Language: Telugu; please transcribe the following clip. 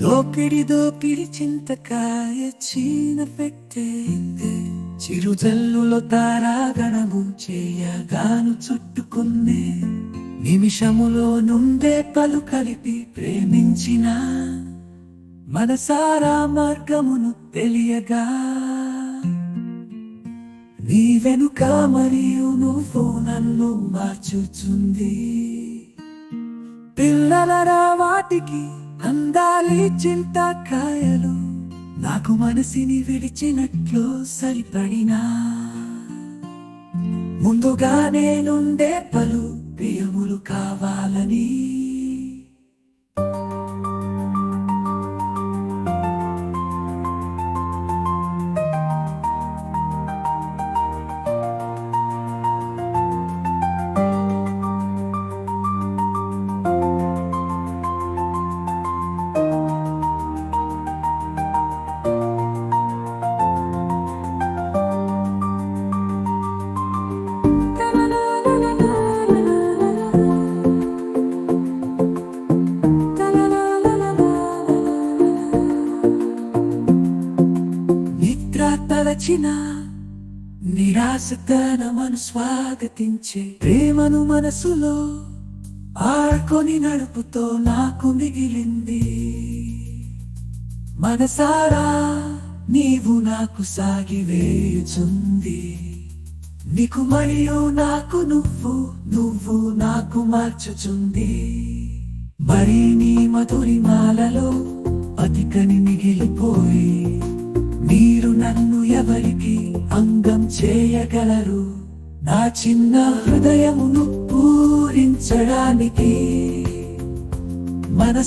దోపిడి దోపిడి చింతకాయ చీన పెట్టే చిరుజల్లులో తారాగణము చేయగాను చుట్టుకున్నే నిమిషములో నుండే పలు కలిపి ప్రేమించిన మనసారా మార్గమును తెలియగా. నీ వెనుక మరియు నువ్వు నన్ను మార్చుచుంది. పిల్లలరా వాటికి అందాలి చింతకాయలు నాకు మనసిని విడిచినట్లు సరిపడినా. ముందుగా నేనుండే పలు ప్రియములు కావాలని తలచిన నిరాశతనమను స్వాగతించే ప్రేమను మనసులో ఆడుకొని నడుపుతో నాకు మిగిలింది. మనసారా నీవు నాకు సాగి వేయుచుంది. నీకు మరియు నాకు నువ్వు నువ్వు నాకు మార్చుచుంది. మరి నీ మధురిమాలలో అతికని మిగిలిపోయి ఎవరికి అంగం చేయగలరు? నా చిన్న హృదయమును పూరించడానికి మనస